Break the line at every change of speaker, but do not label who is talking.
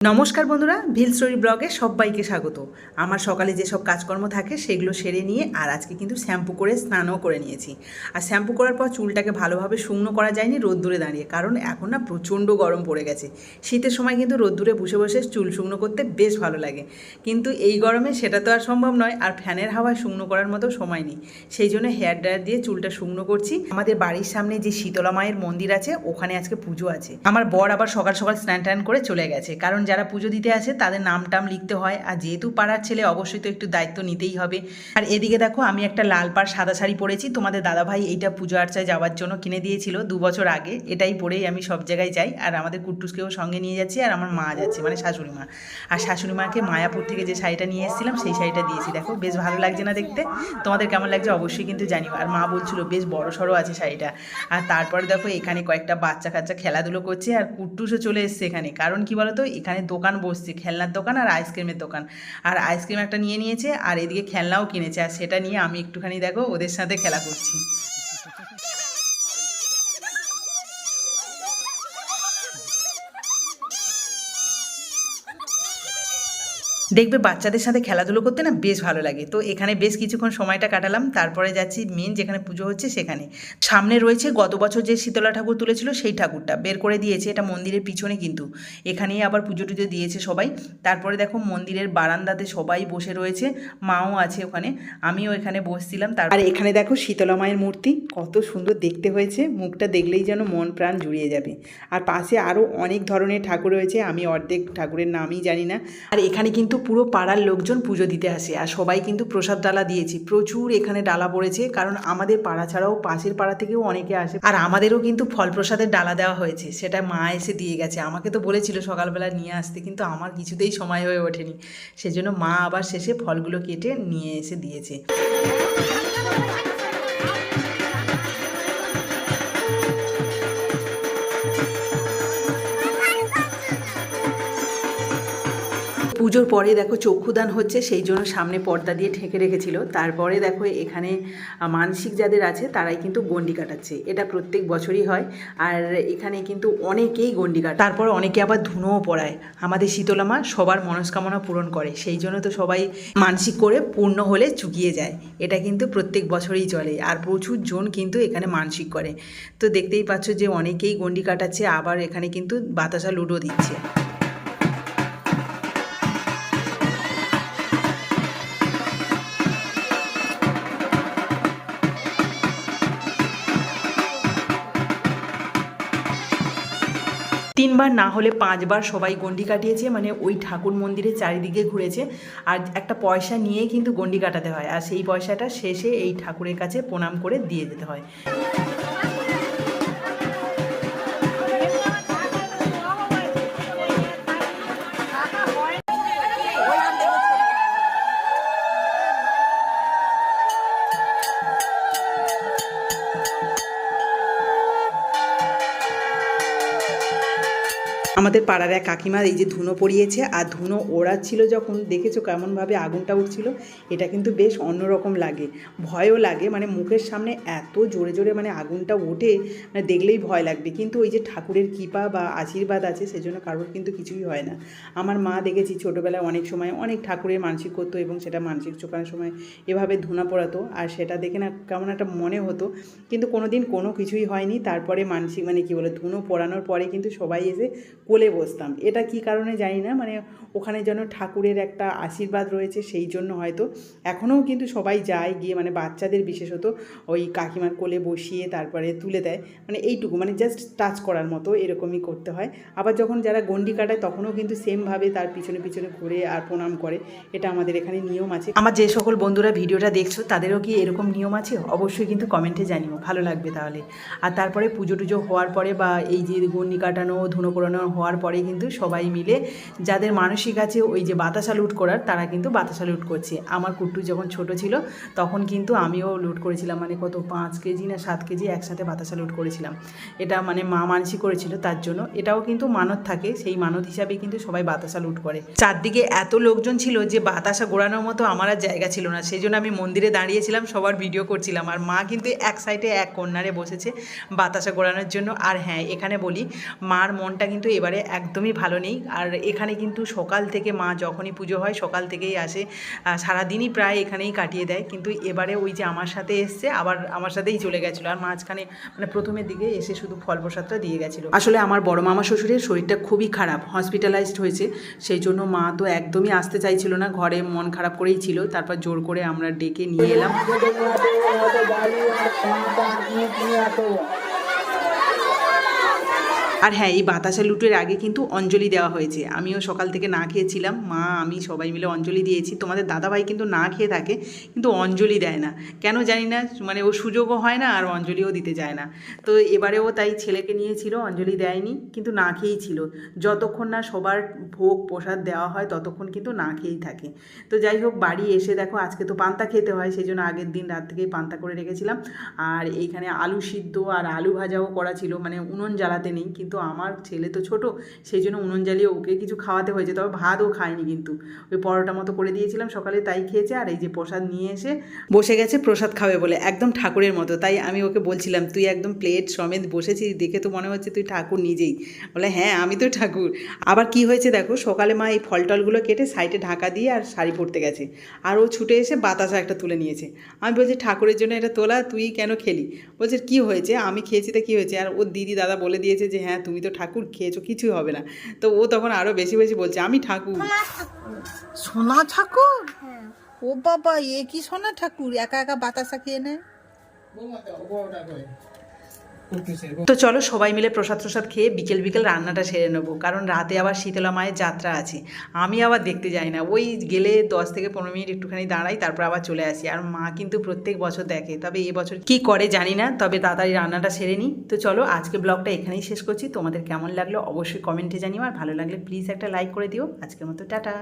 নমস্কার বন্ধুরা, ভিল স্টোরি ব্লগে সবাইকে স্বাগত। আমার সকালে যেসব কাজকর্ম থাকে সেগুলো সেরে নিয়ে আর আজকে কিন্তু শ্যাম্পু করে স্নানও করে নিয়েছি। আর শ্যাম্পু করার পর চুলটাকে ভালোভাবে শুকনো করা যায়নি রোদ্দুরে দাঁড়িয়ে, কারণ এখন না প্রচণ্ড গরম পড়ে গেছে। শীতের সময় কিন্তু রোদ্দুরে বসে বসে চুল শুকনো করতে বেশ ভালো লাগে। কিন্তু এই গরমে সেটা তো আর সম্ভব নয়, আর ফ্যানের হাওয়ায় শুকনো করার মতো সময় নেই। সেই জন্য হেয়ার ড্রায়ার দিয়ে চুলটা শুকনো করছি। আমাদের বাড়ির সামনে যে শীতলা মায়ের মন্দির আছে, ওখানে আজকে পুজো আছে। আমার বর আবার সকাল সকাল স্নান টান করে চলে গেছে, কারণ যারা পুজো দিতে আসে, তাদের নাম টাম লিখতে হয়। আর যেহেতু পাড়ার ছেলে, অবশ্যই তো একটু দায়িত্ব নিতেই হবে। আর এদিকে দেখো, আমি একটা লাল পাড়, সাদা শাড়ি পরেছি। তোমাদের দাদাভাই এইটা পুজো আর্চায় যাওয়ার জন্য কিনে দিয়েছিল দু বছর আগে। এটাই পরেই আমি সব জায়গায় যাই। আর আমাদের কুট্টুসকেও সঙ্গে নিয়ে যাচ্ছি আর আমার মা যাচ্ছে মানে শাশুড়ি মা আর শাশুড়ি মাকে মায়াপুর থেকে যে শাড়িটা নিয়ে এসেছিলাম, সেই শাড়িটা দিয়েছি। দেখো, বেশ ভালো লাগছে না দেখতে। তোমাদের কেমন লাগছে অবশ্যই কিন্তু জানিও। আর মা বলছিল, বেশ বড় সড়ো আছে শাড়িটা। আর তারপরে দেখো, এখানে কয়েকটা বাচ্চা কাচ্চা খেলাধুলো করছে। আর কুট্টুসও চলে এসছে এখানে। কারণ কি বলতো, এখানে দোকান বসছে, খেলনার দোকান আর আইসক্রিমের দোকান। আর আইসক্রিম একটা নিয়ে নিয়েছে আর এদিকে খেলনাও কিনেছে আর সেটা নিয়ে আমি একটুখানি দেখো ওদের সাথে খেলা করছি। দেখবে বাচ্চাদের সাথে খেলাধুলো করতে না বেশ ভালো লাগে। তো এখানে বেশ কিছুক্ষণ সময়টা কাটালাম, তারপরে যাচ্ছি মেন যেখানে পুজো হচ্ছে সেখানে। সামনে রয়েছে গত বছর যে শীতলা ঠাকুর তুলেছিল সেই ঠাকুরটা, বের করে দিয়েছে এটা মন্দিরের পিছনে কিন্তু। এখানেই আবার পুজো টুজো দিয়েছে সবাই। তারপরে দেখো মন্দিরের বারান্দাতে সবাই বসে রয়েছে, মাও আছে ওখানে, আমিও এখানে বসছিলাম, তার আর এখানে দেখো শীতলা মায়ের মূর্তি, কত সুন্দর দেখতে হয়েছে, মুখটা দেখলেই যেন মন প্রাণ জুড়িয়ে যাবে। আর পাশে আরও অনেক ধরনের ঠাকুর রয়েছে, আমি অর্ধেক ঠাকুরের নামই জানি না। আর এখানে কিন্তু পুরো পাড়ার লোকজন পুজো দিতে আসে আর সবাই কিন্তু প্রসাদ ডালা দিয়েছি। প্রচুর এখানে ডালা পড়েছে কারণ আমাদের পাড়া ছাড়াও পাশের পাড়া থেকেও অনেকে আসে। আর আমাদেরও কিন্তু ফল প্রসাদের ডালা দেওয়া হয়েছে, সেটা মা এসে দিয়ে গেছে। আমাকে তো বলেছিল সকালবেলা নিয়ে আসতে, কিন্তু আমার কিছুতেই সময় হয়ে ওঠেনি। সেজন্য মা আবার শেষে ফলগুলো কেটে নিয়ে এসে দিয়েছে। পুজোর পরে দেখো চক্ষুদান হচ্ছে, সেই জন্য সামনে পর্দা দিয়ে ঢেকে রেখেছিল। তারপরে দেখো এখানে মানসিক যাদের আছে, তারাই কিন্তু গন্ডি কাটাচ্ছে। এটা প্রত্যেক বছরই হয়। আর এখানে কিন্তু অনেকেই গন্ডি কাটে। তারপর অনেকে আবার ধুনোও পড়ায় আমাদের শীতলামা সবার মনস্কামনা পূরণ করে। সেই জন্য তো সবাই মানসিক করে পূর্ণ হলে চুকিয়ে যায়। এটা কিন্তু প্রত্যেক বছরই চলে। আর প্রচুর জন কিন্তু এখানে মানসিক করে। তো দেখতেই পাচ্ছ যে অনেকেই গন্ডি কাটাচ্ছে, আবার এখানে কিন্তু বাতাসা লুডো দিচ্ছে। তিনবার না হলে পাঁচবার সবাই গন্ডি কাটিয়েছে মানে ওই ঠাকুর মন্দিরের চারিদিকে ঘুরেছে। আর একটা পয়সা নিয়ে কিন্তু গন্ডি কাটাতে হয়। আর সেই পয়সাটা শেষে এই ঠাকুরের কাছে প্রণাম করে দিয়ে যেতে হয়। আমাদের পাড়ার এক কাকিমা এই যে ধুনো পড়িয়েছে আর ধুনো ওড়াচ্ছিল যখন, দেখেছ কেমনভাবে আগুনটা উঠছিল? এটা কিন্তু বেশ অন্যরকম লাগে, ভয়ও লাগে মানে মুখের সামনে এত জোরে জোরে মানে আগুনটা ওঠে মানে দেখলেই ভয় লাগবে, কিন্তু ওই যে ঠাকুরের কৃপা বা আশীর্বাদ আছে, সেজন্য কারোর কিন্তু কিছুই হয় না। আমার মা দেখেছি ছোটোবেলায় অনেক সময় অনেক ঠাকুরের মানসিক করতো এবং সেটা মানসিক চোখানোর সময় এভাবে ধুনা পড়াতো, আর সেটা দেখে না কেমন একটা মনে হতো, কিন্তু কোনো দিন কোনো কিছুই হয়নি, তারপরে মানসিক মানে কি বলে, ধুনো পড়ানোর পরে কিন্তু সবাই এসে কোলে বসতাম। এটা কি কারণে জানি না মানে ওখানে যেন ঠাকুরের একটা আশীর্বাদ রয়েছে সেই জন্য হয়তো। এখনও কিন্তু সবাই যায় গিয়ে মানে বাচ্চাদের বিশেষত ওই কাকিমার কোলে বসিয়ে তারপরে তুলে দেয়। মানে এইটুকু মানে জাস্ট টাচ করার মতো এরকমই করতে হয়। আবার যখন যারা গন্ডি কাটায় তখনও কিন্তু সেমভাবে তার পিছনে পিছনে ঘুরে আর প্রণাম করে। এটা আমাদের এখানে নিয়ম আছে। আমার যে সকল বন্ধুরা ভিডিওটা দেখছ, তাদেরও কি এরকম নিয়ম আছে? অবশ্যই কিন্তু কমেন্টে জানিও, ভালো লাগবে তাহলে। আর তারপরে পুজো টুজো হওয়ার পরে বা এই যে গন্ডি কাটানো, ধুনো পোড়ানো হওয়ার পরে কিন্তু সবাই মিলে যাদের মানসিক আছে ওই যে বাতাসা লুট করার, তারা কিন্তু বাতাসা লুট করছে। আমার কুট্টু যখন ছোট ছিল, তখন কিন্তু আমিও লুট করেছিলাম মানে কত পাঁচ কেজি না সাত কেজি একসাথে বাতাসা লুট করেছিলাম। এটা মানে মা মানসি করেছিল, তার জন্য। এটাও কিন্তু মানত থাকে, সেই মানত হিসাবে কিন্তু সবাই বাতাসা লুট করে। চারদিকে এত লোকজন ছিল যে বাতাসা গোড়ানোর মতো আমার আর জায়গা ছিল না। সেই জন্য আমি মন্দিরে দাঁড়িয়েছিলাম, সবার ভিডিও করছিলাম। আর মা কিন্তু এক সাইডে এক কর্নারে বসেছে বাতাসা গোড়ানোর জন্য। আর হ্যাঁ এখানে বলি, মার মনটা কিন্তু এবার এবারে একদমই ভালো নেই। আর এখানে কিন্তু সকাল থেকে মা যখনই পুজো হয়, সকাল থেকেই আসে। সারাদিনই প্রায় এখানেই কাটিয়ে দেয়। কিন্তু এবারে ওই যে আমার সাথে এসছে, আবার আমার সাথেই চলে গেছিল। আর মাঝখানে মানে প্রথমের দিকে এসে শুধু ফল প্রসাদটা দিয়ে গেছিল। আসলে আমার বড় মামা শ্বশুরের শরীরটা খুবই খারাপ হসপিটালাইজড হয়েছে। সেই জন্য মা তো একদমই আসতে চাইছিল না। ঘরে মন খারাপ করেই ছিল। তারপর জোর করে আমরা ডেকে নিয়ে এলাম। আর হ্যাঁ এই বাতাসা লুটের আগে কিন্তু অঞ্জলি দেওয়া হয়েছে। আমিও সকাল থেকে না খেয়েছিলাম। মা, আমি সবাই মিলে অঞ্জলি দিয়েছি। তোমাদের দাদাভাই কিন্তু না খেয়ে থাকে, কিন্তু অঞ্জলি দেয় না। কেন জানি না মানে ও সুযোগও হয় না আর অঞ্জলিও দিতে যায় না। তো এবারেও তাই ছেলেকে নিয়েছিল, অঞ্জলি দেয়নি, কিন্তু না খেয়েই ছিল। যতক্ষণ না সবার ভোগ প্রসাদ দেওয়া হয়, ততক্ষণ কিন্তু না খেয়েই থাকে। তো যাই হোক, বাড়ি এসে দেখো, আজকে তো পান্তা খেতে হয় সেই জন্য আগের দিন রাত থেকেই পান্তা করে রেখেছিলাম। আর এইখানে আলু সিদ্ধ আর আলু ভাজাও করা ছিল মানে উনুন জ্বালাতে নেই, কিন্তু আমার ছেলে তো ছোট, সেই জন্য উনুন জ্বালিয়ে ওকে কিছু খাওয়াতে হয়েছে, তবে ভাতও খায়নি কিন্তু। ওই পরোটা মতো করে দিয়েছিলাম, সকালে তাই খেয়েছে, আর এই যে প্রসাদ নিয়ে এসে বসে গেছে, প্রসাদ খাবে বলে, একদম ঠাকুরের মতো। তাই আমি ওকে বলছিলাম, তুই একদম প্লেট সমেত বসেছিস দেখে তো মনে হচ্ছে তুই ঠাকুর নিজেই। বলে হ্যাঁ আমি তো ঠাকুর। আবার কি হয়েছে দেখো, সকালে মা এই ফল টলগুলো কেটে সাইডে ঢাকা দিয়ে আর শাড়ি পরতে গেছে, আর ও ছুটে এসে বাতাসা একটা তুলে নিয়েছে। আমি বলছি, ঠাকুরের জন্য এটা তোলা, তুই কেন খেলি? বলছে, কি হয়েছে? আমি খেয়েছি তো কী হয়েছে? আর ওর দিদি দাদা বলে দিয়েছে যে হ্যাঁ তুমি তো ঠাকুর খেয়েছো কিছুই হবে না। তো ও তখন আরও বেশি বেশি বলছে আমি ঠাকুর।
সোনা ঠাকুর? ও বাবা এ কি সোনা ঠাকুর? একা একা বাতাসা খেয়ে নেয়?
তো চলো সবাই মিলে প্রসাদ প্রসাদ খেয়ে বিকেল বিকেল রান্নাটা সেরে নেব, কারণ রাতে আবার শীতলা মায়ের যাত্রা আছে। আমি আবার দেখতে যাই না। ওই গেলে দশ থেকে পনেরো মিনিট একটুখানি দাঁড়াই, তারপর আবার চলে আসি। আর মা কিন্তু প্রত্যেক বছর দেখে, তবে এবছর কি করে জানি না, তবে তাড়াতাড়ি রান্নাটা সেরে নিই। তো চলো আজকে ব্লগটা এখানেই শেষ করছি। তোমাদের কেমন লাগল অবশ্যই কমেন্টে জানিও, আর ভালো লাগলে প্লিজ একটা লাইক করে দিও। আজকের মতো টাটা।